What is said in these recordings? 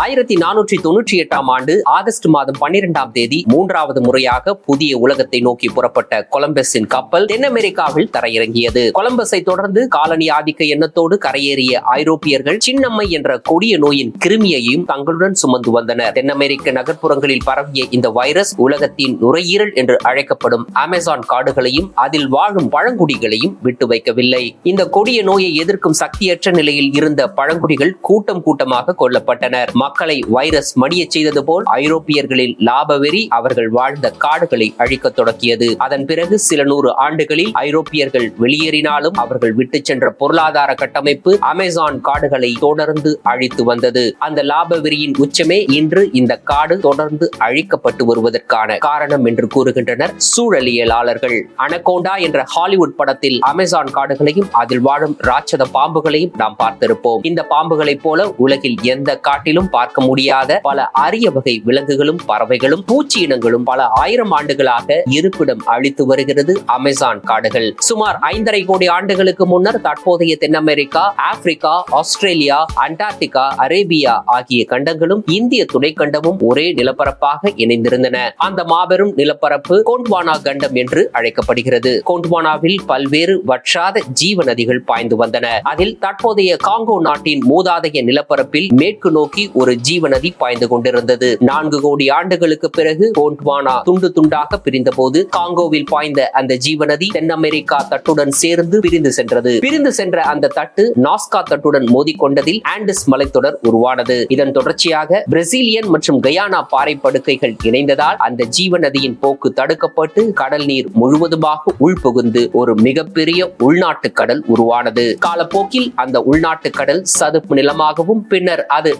ஆயிரத்தி நானூற்றி தொன்னூற்றி எட்டாம் ஆண்டு ஆகஸ்ட் மாதம் பன்னிரெண்டாம் தேதி மூன்றாவது முறையாக புதிய உலகத்தை நோக்கி புறப்பட்ட கொலம்பஸின் கப்பல் தென் அமெரிக்காவில் தரையிறங்கியது. கொலம்பஸை தொடர்ந்து காலனி ஆதிக்க எண்ணத்தோடு கரையேறிய ஐரோப்பியர்கள் சின்னம்மை என்ற கொடிய நோயின் கிருமியையும் தங்களுடன் சுமந்து வந்தனர். தென் அமெரிக்க நகர்ப்புறங்களில் பரவிய இந்த வைரஸ் உலகத்தின் நுரையீரல் என்று அழைக்கப்படும் அமேசான் காடுகளையும் அதில் வாழும் பழங்குடிகளையும் விட்டு வைக்கவில்லை. இந்த கொடிய நோயை எதிர்க்கும் சக்தியற்ற நிலையில் இருந்த பழங்குடிகள் கூட்டம் கூட்டமாக கொல்லப்பட்டனர். மக்களை வைரஸ் மடியச் செய்தது போல் ஐரோப்பியர்களின் லாப வெறி அவர்கள் வாழ்ந்த காடுகளை அழிக்க தொடங்கியது அதன் பிறகு சில நூறு ஆண்டுகளில் ஐரோப்பியர்கள் வெளியேறினாலும் அவர்கள் விட்டு சென்ற பொருளாதார கட்டமைப்பு அமேசான் காடுகளை தொடர்ந்து அழித்து வந்தது. அந்த லாப வெறியின் உச்சமே இன்று இந்த காடு தொடர்ந்து அழிக்கப்பட்டு வருவதற்கான காரணம் என்று கூறுகின்றனர் சூழலியலாளர்கள். அனகோண்டா என்ற ஹாலிவுட் படத்தில் அமேசான் காடுகளையும் அதில் வாழும் ராட்சத பாம்புகளையும் நாம் பார்த்திருப்போம். இந்த பாம்புகளைப் போல உலகில் எந்த காட்டிலும் பார்க்க முடியாத பல அரிய வகை விலங்குகளும் பறவைகளும் பூச்சி இனங்களும் பல ஆயிரம் ஆண்டுகளாக இருப்பிடம் அளித்து வருகிறது அமேசான் காடுகள். சுமார் ஐந்தரை கோடி ஆண்டுகளுக்கு முன்னர் தற்போதைய தென் America Africa Australia Antarctica Arabia ஆகிய கண்டங்களும் இந்திய துணைக்கண்டமும் ஒரே நிலப்பரப்பாக இணைந்திருந்தன. அந்த மாபெரும் நிலப்பரப்பு கோண்ட்வானா கண்டம் என்று அழைக்கப்படுகிறது. கோண்ட்வானாவில் பல்வேறு வற்றாத ஜீவ நதிகள் பாய்ந்து வந்தன. அதில் தற்போதைய காங்கோ நாட்டின் மூதாதைய நிலப்பரப்பில் மேற்கு நோக்கி ஒரு ஜீவ நதி பாய்ந்து கொண்டிருந்தது. நான்கு கோடி ஆண்டுகளுக்கு பிறகு கோண்ட்வானா துண்டு துண்டாக பிரிந்த போது காங்கோவில் பாய்ந்த அந்த ஜீவ நதி தென் அமெரிக்கா தட்டுடன் சேர்ந்து பிரிந்து சென்றது. பிரிந்து சென்ற அந்த தட்டு நாஸ்கா தட்டுடன் மோதிக்கொண்டதில் ஆண்டிஸ் மலைத்தொடர் உருவானது. இதன் தொடர்ச்சியாக பிரசீலியன் மற்றும் கயானா பாறை படுக்கைகள் இணைந்ததால் அந்த ஜீவ நதியின் போக்கு தடுக்கப்பட்டு கடல் நீர் முழுவதுமாக உள்புகுந்து ஒரு மிகப்பெரிய உள்நாட்டு கடல் உருவானது. காலப்போக்கில் அந்த உள்நாட்டு கடல் சதுப்பு நிலமாகவும் பின்னர் அது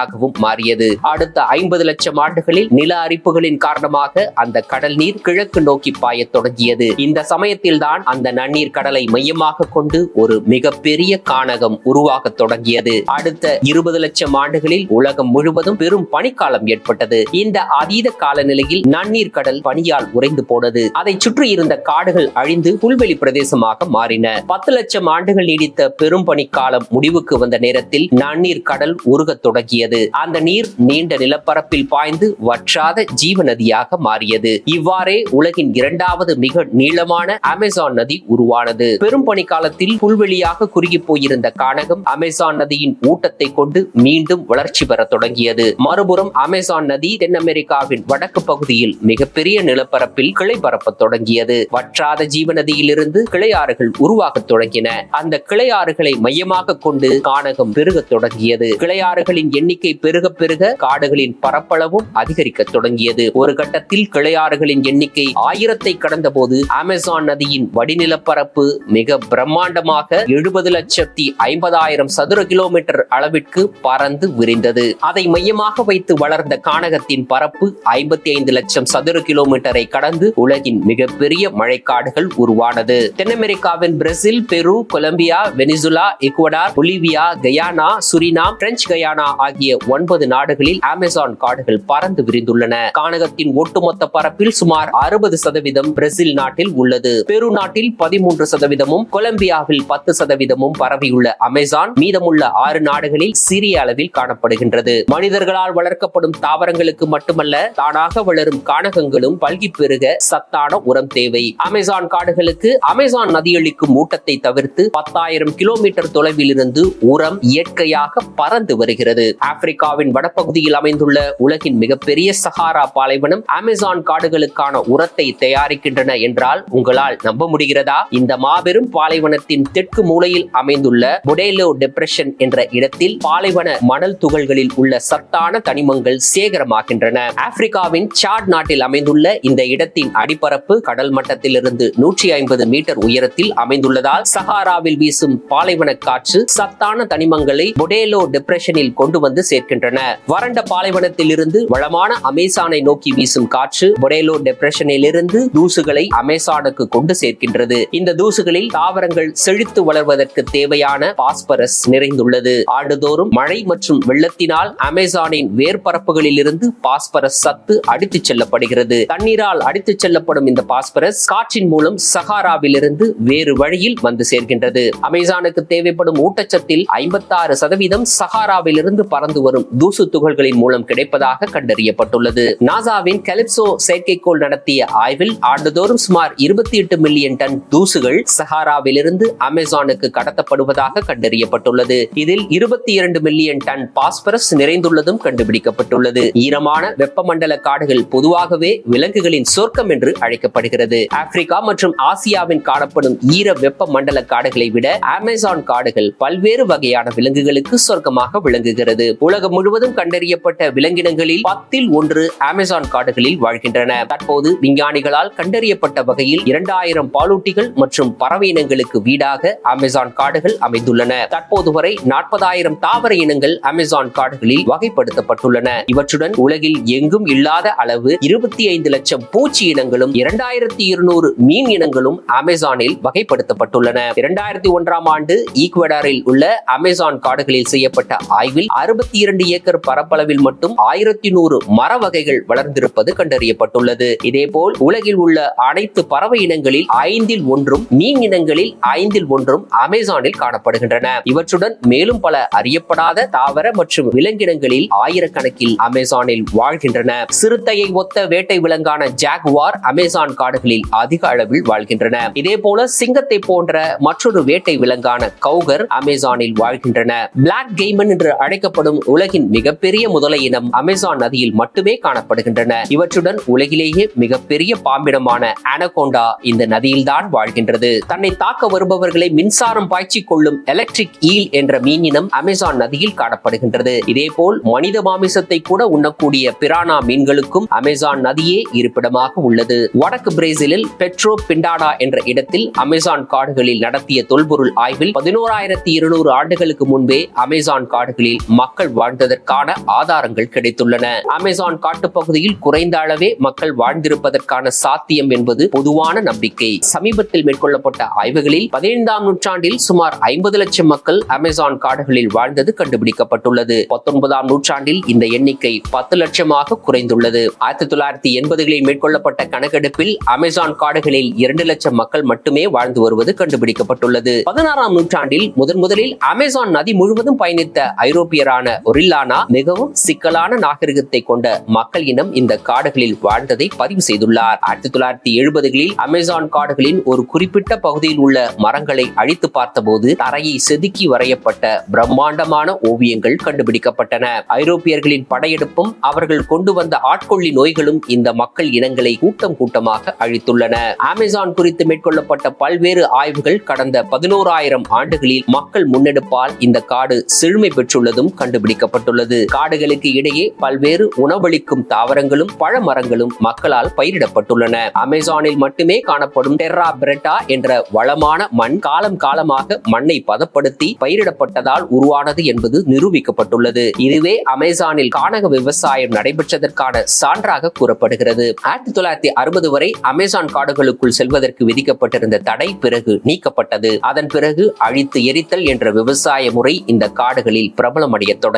நன்னீராகவும் மாறியது. அடுத்த ஐம்பது லட்சம் ஆண்டுகளில் நில அரிப்புகளின் காரணமாக அந்த கடல் நீர் கிழக்கு நோக்கி பாயத் தொடங்கியது. இந்த சமயத்தில் தான் அந்த நன்னீர் கடலை மையமாக கொண்டு ஒரு மிகப்பெரிய காணகம் உருவாக தொடங்கியது. அடுத்த இருபது லட்சம் ஆண்டுகளில் உலகம் முழுவதும் பெரும் பனிக்காலம் ஏற்பட்டது. இந்த அதீத காலநிலையில் நன்னீர் கடல் பனியால் உறைந்து போனது. அதை சுற்றி இருந்த காடுகள் அழிந்து புல்வெளி பிரதேசமாக மாறின. பத்து லட்சம் ஆண்டுகள் நீடித்த பெரும் பனிக்காலம் முடிவுக்கு வந்த நேரத்தில் நன்னீர் கடல் உருகத் தொடங்கியது. அந்த நீர் நீண்ட நிலப்பரப்பில் பாய்ந்து வற்றாத ஜீவ நதியாக மாறியது. இவ்வாறே உலகின் இரண்டாவது மிக நீளமான அமேசான் நதி உருவானது. பெரும் பனிக்காலத்தில் புல்வெளியாக குறுகி போயிருந்த கானகம் அமேசான் நதியின் ஊட்டத்தை கொண்டு மீண்டும் வளர்ச்சி பெற தொடங்கியது. மறுபுறம் அமேசான் நதி தென் அமெரிக்காவின் வடக்கு பகுதியில் மிகப்பெரிய நிலப்பரப்பில் கிளை பரப்ப தொடங்கியது. வற்றாத ஜீவ நதியிலிருந்து கிளையாறுகள் உருவாகத் தொடங்கின. அந்த கிளையாறுகளை மையமாக கொண்டு கானகம் பெருகத் தொடங்கியது. கிளையாறுகளின் எண்ணிக்கை எண்ணிக்கை பெருக பெருக காடுகளின் பரப்பளவும் அதிகரிக்க தொடங்கியது. ஒரு கட்டத்தில் கிளையாறுகளின் எண்ணிக்கை ஆயிரத்தை கடந்த போது அமேசான் நதியின் வடிநிலப்பரப்பு மிக பிரம்மாண்டமாக எழுபது லட்சத்தி ஐம்பதாயிரம் சதுர கிலோமீட்டர் அளவிற்கு பறந்து விரிந்தது. அதை மையமாக வைத்து வளர்ந்த காணகத்தின் பரப்பு ஐம்பத்தி ஐந்து லட்சம் சதுர கிலோமீட்டரை கடந்து உலகின் மிகப்பெரிய மழைக்காடுகள் உருவானது. தென் அமெரிக்காவின் Brazil Peru Colombia Venezuela Ecuador Bolivia Guyana Suriname French Guiana ஆகிய ஒன்பது நாடுகளில் அமேசான் காடுகள் பறந்து விரிந்துள்ளன. கானகத்தின் ஒட்டுமொத்த பரப்பில் சுமார் அறுபது சதவீதம் பிரேசில் நாட்டில் உள்ளது. பெரு நாட்டில் பதிமூன்று சதவீதமும் கொலம்பியாவில் பத்து சதவீதமும் பரவியுள்ள அமேசான் மீதமுள்ள ஆறு நாடுகளில் சிறிய அளவில் காணப்படுகின்றது. மனிதர்களால் வளர்க்கப்படும் தாவரங்களுக்கு மட்டுமல்ல தானாக வளரும் கானகங்களும் பல்கி பெருக சத்தான உரம் தேவை. அமேசான் காடுகளுக்கு அமேசான் நதியளிக்கும் ஊட்டத்தை தவிர்த்து பத்தாயிரம் கிலோமீட்டர் தொலைவில் இருந்து உரம் இயற்கையாக பறந்து வருகிறது. ஆப்பிரிக்காவின் வடபகுதியில் அமைந்துள்ள உலகின் மிகப்பெரிய சஹாரா பாலைவனம் அமேசான் காடுகளுக்கான உரத்தை தயாரிக்கின்றன என்றால் உங்களால் நம்ப முடிகிறதா? இந்த மாபெரும் பாலைவனத்தின் தெற்கு மூலையில் அமைந்துள்ள பொடேலோ டிப்ரெஷன் என்ற இடத்தில் பாலைவன மணல் துகள்களில் உள்ள சத்தான தனிமங்கள் சேகரமாகின்றன. ஆப்பிரிக்காவின் சாட் நாட்டில் அமைந்துள்ள இந்த இடத்தின் அடிப்பரப்பு கடல் மட்டத்திலிருந்து நூற்றி ஐம்பது மீட்டர் உயரத்தில் அமைந்துள்ளதால் சஹாராவில் வீசும் பாலைவன காற்று சத்தான தனிமங்களை பொடேலோ டிப்ரெஷனில் கொண்டு வந்து வந்து சேர்க்கின்றன. வறண்ட பாலைவனத்தில் இருந்து வளமான அமேசானை நோக்கி வீசும் காற்று பொடேலோ டிப்ரெஷனில் இருந்து தூசுகளை அமேசானுக்கு கொண்டு சேர்க்கின்றது. இந்த தூசுகளில் தாவரங்கள் செழித்து வளர்வதற்கு தேவையான பாஸ்பரஸ் நிறைந்துள்ளது. ஆண்டுதோறும் மழை மற்றும் வெள்ளத்தினால் அமேசானின் வேர்பரப்புகளில் இருந்து பாஸ்பரஸ் சத்து அடித்துச் செல்லப்படுகிறது. தண்ணீரால் அடித்துச் செல்லப்படும் இந்த பாஸ்பரஸ் காற்றின் மூலம் சஹாராவில் இருந்து வேறு வழியில் வந்து சேர்கின்றது அமேசானுக்கு தேவைப்படும் ஊட்டச்சத்தில் ஐம்பத்தாறு சதவீதம் சஹாராவில் இருந்து பறந்து பறந்து வரும் தூசு துகள்களின் மூலம் கிடைப்பதாக கண்டறியப்பட்டுள்ளது. நாசாவின் கெலிப்சோ செயற்கைக்கோள் நடத்திய ஆய்வில் ஆண்டுதோறும் சுமார் இருபத்தி எட்டு மில்லியன் டன் தூசுகள் சஹாராவிலிருந்து அமேசானுக்கு கடத்தப்படுவதாக கண்டறியப்பட்டுள்ளது. இதில் இருபத்தி இரண்டு மில்லியன் டன் பாஸ்பரஸ் நிறைந்துள்ளதும் கண்டுபிடிக்கப்பட்டுள்ளது. ஈரமான வெப்பமண்டல காடுகள் பொதுவாகவே விலங்குகளின் சொர்க்கம் என்று அழைக்கப்படுகிறது. ஆப்பிரிக்கா மற்றும் ஆசியாவின் காணப்படும் ஈர வெப்ப மண்டல காடுகளை விட அமேசான் காடுகள் பல்வேறு வகையான விலங்குகளுக்கு சொர்க்கமாக விளங்குகிறது. உலகம் முழுவதும் கண்டறியப்பட்ட விலங்கினங்களில் பத்தில் ஒன்று அமேசான் காடுகளில் வாழ்கின்றன. தற்போது விஞ்ஞானிகளால் கண்டறியப்பட்ட வகையில் இரண்டாயிரம் பாலூட்டிகள் மற்றும் பறவை இனங்களுக்கு வீடாக அமேசான் காடுகள் அமைந்துள்ளன. தற்போது வரை நாற்பதாயிரம் தாவர இனங்கள் அமேசான் காடுகளில் வகைப்படுத்தப்பட்டுள்ளன. இவற்றுடன் உலகில் எங்கும் இல்லாத அளவு இருபத்தி ஐந்து லட்சம் பூச்சி இனங்களும் இரண்டாயிரத்தி இருநூறு மீன் இனங்களும் அமேசானில் வகைப்படுத்தப்பட்டுள்ளன. இரண்டாயிரத்தி ஒன்றாம் ஆண்டு ஈக்வடாரில் உள்ள அமேசான் காடுகளில் செய்யப்பட்ட ஆய்வில் அறுபத்தி இரண்டு ஏக்கர் பரப்பளவில் மட்டும் ஆயிரத்தி நூறு மர வகைகள் வளர்ந்திருப்பது கண்டறியப்பட்டுள்ளது. இதேபோல் உலகில் உள்ள அனைத்து பறவை இனங்களில் ஐந்தில் ஒன்றும் மீன் இனங்களில் ஐந்தில் ஒன்றும் அமேசானில் காணப்படுகின்றன. இவற்றுடன் மேலும் பல அறியப்படாத தாவர மற்றும் விலங்கினங்களில் ஆயிரக்கணக்கில் அமேசானில் வாழ்கின்றன. சிறுத்தையை ஒத்த வேட்டை விலங்கான ஜாகுவார் அமேசான் காடுகளில் அதிக அளவில் வாழ்கின்றன. இதே போல சிங்கத்தை போன்ற மற்றொரு வேட்டை விலங்கான கௌகர் அமேசானில் வாழ்கின்றன. பிளாக் கெய்மன் என்று அழைக்கப்படும் உலகின் மிகப்பெரிய முதலை இனம் அமேசான் நதியில் மட்டுமே காணப்படுகின்றன. இவற்றுடன் உலகிலேயே மிகப்பெரிய பாம்பிடமான அனகோண்டா இந்த நதியில்தான் வாழ்கின்றது. தன்னை தாக்க வருபவர்களை மின்சாரம் பாய்ச்சிக் கொள்ளும் எலக்ட்ரிக் ஈல் என்ற மீனினம் அமேசான் நதியில் காணப்படுகின்றது. இதேபோல் மனித மாமிசத்தை கூட உண்ணக்கூடிய பிரானா மீன்களுக்கும் அமேசான் நதியே இருப்பிடமாக உள்ளது. வடக்கு பிரேசிலில் பெட்ரோ பிண்டாடா என்ற இடத்தில் அமேசான் காடுகளில் நடத்திய தொல்பொருள் ஆய்வில் பதினோராயிரத்தி இருநூறு ஆண்டுகளுக்கு முன்பே அமேசான் காடுகளில் மக்கள் வாழ்ந்ததற்கான ஆதாரங்கள் கிடைத்துள்ளன. அமேசான் காட்டுப்பகுதியில் குறைந்த அளவே மக்கள் வாழ்ந்திருப்பதற்கான சாத்தியம் என்பது பொதுவான நம்பிக்கை. சமீபத்தில் மேற்கொள்ளப்பட்ட ஆய்வுகளில் பதினைந்தாம் நூற்றாண்டில் சுமார் ஐம்பது லட்சம் மக்கள் அமேசான் காடுகளில் வாழ்ந்தது கண்டுபிடிக்கப்பட்டுள்ளது. பத்தொன்பதாம் நூற்றாண்டில் இந்த எண்ணிக்கை பத்து லட்சமாக குறைந்துள்ளது. ஆயிரத்தி தொள்ளாயிரத்தி எண்பதுகளில் மேற்கொள்ளப்பட்ட கணக்கெடுப்பில் அமேசான் காடுகளில் இரண்டு லட்சம் மக்கள் மட்டுமே வாழ்ந்து வருவது கண்டுபிடிக்கப்பட்டுள்ளது. பதினாறாம் நூற்றாண்டில் முதன் முதலில் அமேசான் நதி முழுவதும் பயணித்த ஐரோப்பியரான ஒரில்லானா மிகவும் சிக்கலான நாகரிகத்தை கொண்ட மக்கள் இனம் இந்த காடுகளில் வாழ்ந்ததை பதிவு செய்துள்ளார். ஆயிரத்தி தொள்ளாயிரத்தி எழுபதுகளில் அமேசான் காடுகளின் ஒரு குறிப்பிட்ட பகுதியில் உள்ள மரங்களை அழித்து பார்த்தபோது தரையை செதுக்கி வரையப்பட்ட பிரம்மாண்டமான ஓவியங்கள் கண்டுபிடிக்கப்பட்டன. ஐரோப்பியர்களின் படையெடுப்பும் அவர்கள் கொண்டு வந்த ஆட்கொள்ளி நோய்களும் இந்த மக்கள் இனங்களை கூட்டம் கூட்டமாக அழித்துள்ளன. அமேசான் குறித்து மேற்கொள்ளப்பட்ட பல்வேறு ஆய்வுகள் கடந்த பதினோராயிரம் ஆண்டுகளில் மக்கள் முன்னெடுப்பால் இந்த காடு செழுமை பெற்றுள்ளதும் கண்டு கண்டுபிடிக்கப்பட்டுள்ளது. காடுகளுக்கு இடையே பல்வேறு உணவளிக்கும் தாவரங்களும் பழமரங்களும் மக்களால் பயிரிடப்பட்டுள்ளன. அமேசானில் மட்டுமே காணப்படும் டெர்ரா பிரெட்டா என்ற வளமான மண் காலம் காலமாக மண்ணை பதப்படுத்தி பயிரிடப்பட்டதால் உருவானது என்பது நிரூபிக்கப்பட்டுள்ளது. இதுவே அமேசானில் காணக விவசாயம் நடைபெற்றதற்கான சான்றாக கூறப்படுகிறது. ஆயிரத்தி தொள்ளாயிரத்தி அறுபது வரை அமேசான் காடுகளுக்குள் செல்வதற்கு விதிக்கப்பட்டிருந்த தடை பிறகு நீக்கப்பட்டது. அதன் பிறகு அழித்து எரித்தல் என்ற விவசாய முறை இந்த காடுகளில் பிரபலமடைய தொடங்கியது.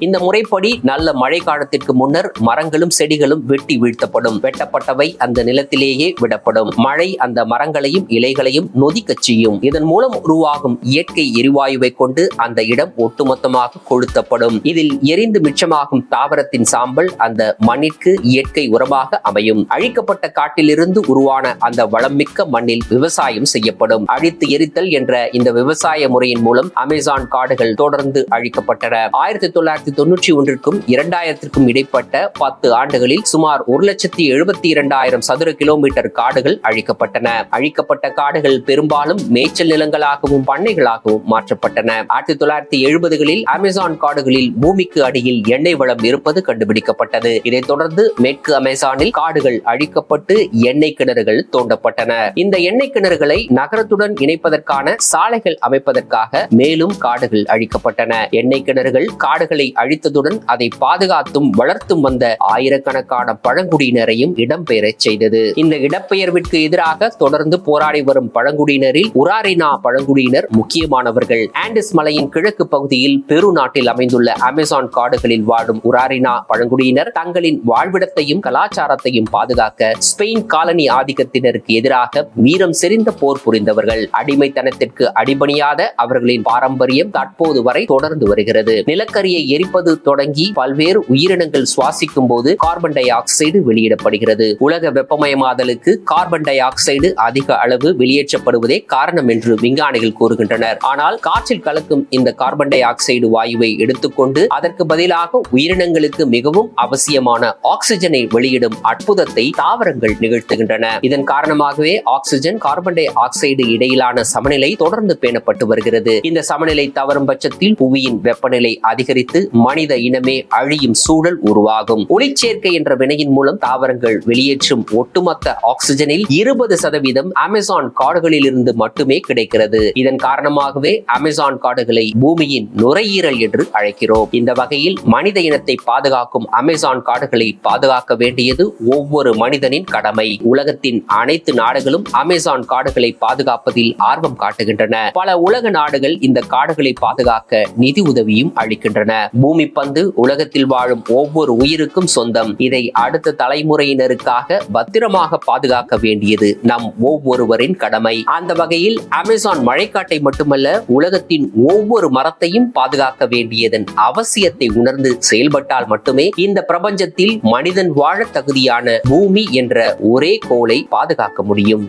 இந்த முறைப்படி நல்ல மழை காலத்திற்கு முன்னர் மரங்களும் செடிகளும் வெட்டி வீழ்த்தப்படும். வெட்டப்பட்டவை அந்த நிலத்திலேயே விடப்படும். மழை அந்த மரங்களையும் இலைகளையும் நொதிக்கச் செய்யும். இதன் மூலம் உருவாகும் இயற்கை எரிவாயுவை கொண்டு அந்த இடம் ஒட்டுமொத்தமாக கொளுத்தப்படும். இதில் எரிந்து மிச்சமாகும் தாவரத்தின் சாம்பல் அந்த மண்ணிற்கு இயற்கை உரமாக அமையும். அழிக்கப்பட்ட காட்டிலிருந்து உருவான அந்த வளம்மிக்க மண்ணில் விவசாயம் செய்யப்படும். அழித்து எரித்தல் என்ற இந்த விவசாய முறையின் மூலம் அமேசான் காடுகள் தொடர்ந்து அழிக்கப்பட்டன. ஆயிரத்தி தொள்ளாயிரத்தி தொன்னூற்றி ஒன்றிற்கும் இரண்டாயிரத்திற்கும் இடைப்பட்ட பத்து ஆண்டுகளில் சுமார் ஒரு லட்சத்தி எழுபத்தி இரண்டாயிரம் சதுர கிலோமீட்டர் காடுகள் அழிக்கப்பட்டன. அழிக்கப்பட்ட காடுகள் பெரும்பாலும் மேய்ச்சல் நிலங்களாகவும் பண்ணைகளாகவும் மாற்றப்பட்டன. ஆயிரத்தி தொள்ளாயிரத்தி எழுபதுகளில் அமேசான் காடுகளில் பூமிக்கு அடியில் எண்ணெய் வளம் இருப்பது கண்டுபிடிக்கப்பட்டது. இதைத் தொடர்ந்து மேற்கு அமேசானில் காடுகள் அழிக்கப்பட்டு எண்ணெய் கிணறுகள் தோண்டப்பட்டன. இந்த எண்ணெய் கிணறுகளை நகரத்துடன் இணைப்பதற்கான சாலைகள் அமைப்பதற்காக மேலும் காடுகள் அழிக்கப்பட்டன. எண்ணெய் கிணறுகள் காடுகளை அழித்ததுடன் அதை பாதுகாத்தும் வளர்த்தும் வந்த ஆயிரக்கணக்கான பழங்குடியினரையும் இடம்பெயரச் செய்தது. இந்த இடப்பெயர்விற்கு எதிராக தொடர்ந்து போராடி வரும் பழங்குடியினரில் உராரினா பழங்குடியினர் முக்கியமானவர்கள். ஆண்டிஸ் மலையின் கிழக்கு பகுதியில் பெரு நாட்டில் அமைந்துள்ள அமேசான் காடுகளில் வாழும் உராரினா பழங்குடியினர் தங்களின் வாழ்விடத்தையும் கலாச்சாரத்தையும் பாதுகாக்க ஸ்பெயின் காலனி ஆதிக்கத்தினருக்கு எதிராக வீரம் செறிந்த போர் புரிந்தவர்கள். அடிமைத்தனத்திற்கு அடிபணியாத அவர்களின் பாரம்பரியம் தற்போது வரை தொடர்ந்து வருகிறது. நிலக்க நிலக்கரியை எரிப்பது தொடங்கி பல்வேறு உயிரினங்கள் சுவாசிக்கும் போது கார்பன் டை ஆக்சைடு வெளியிடப்படுகிறது. உலக வெப்பமயமாதலுக்கு கார்பன் டை ஆக்சைடு அதிக அளவு வெளியேற்றப்படுவதே காரணம் என்று விஞ்ஞானிகள் கூறுகின்றனர். ஆனால் காற்றில் கலக்கும் இந்த கார்பன் டை ஆக்சைடு வாயுவை எடுத்துக்கொண்டு அதற்கு பதிலாக உயிரினங்களுக்கு மிகவும் அவசியமான ஆக்சிஜனை வெளியிடும் அற்புதத்தை தாவரங்கள் நிகழ்த்துகின்றன. இதன் காரணமாகவே ஆக்சிஜன் கார்பன் டை ஆக்சைடு இடையிலான சமநிலை தொடர்ந்து பேணப்பட்டு வருகிறது. இந்த சமநிலை தவறும் பட்சத்தில் புவியின் வெப்பநிலை அதிக அதிகரித்து மனித இனமே அழியும் சூழல் உருவாகும். ஒளிச்சேர்க்கை என்ற வினையின் மூலம் தாவரங்கள் வெளியேற்றும் ஒட்டுமொத்த ஆக்சிஜனில் இருபது சதவீதம் அமேசான் காடுகளில் இருந்து மட்டுமே கிடைக்கிறது. இதன் காரணமாகவே அமேசான் காடுகளை பூமியின் நுரையீரல் என்று அழைக்கிறோம். இந்த வகையில் மனித இனத்தை பாதுகாக்கும் அமேசான் காடுகளை பாதுகாக்க வேண்டியது ஒவ்வொரு மனிதனின் கடமை. உலகத்தின் அனைத்து நாடுகளும் அமேசான் காடுகளை பாதுகாப்பதில் ஆர்வம் காட்டுகின்றன. பல உலக நாடுகள் இந்த காடுகளை பாதுகாக்க நிதி உதவியும் அளிக்கின்றன. வருகின்றன பூமி பந்து உலகத்தில் வாழும் ஒவ்வொரு உயிருக்கும் சொந்தம். இதை அடுத்த தலைமுறையினருக்காக பத்திரமாக பாதுகாக்க வேண்டியது நம் ஒவ்வொருவரின் கடமை. அந்த வகையில் அமேசான் மழைக்காட்டை மட்டுமல்ல உலகத்தின் ஒவ்வொரு மரத்தையும் பாதுகாக்க வேண்டியதன் அவசியத்தை உணர்ந்து செயல்பட்டால் மட்டுமே இந்த பிரபஞ்சத்தில் மனிதன் வாழ தகுதியான பூமி என்ற ஒரே கோளை பாதுகாக்க முடியும்.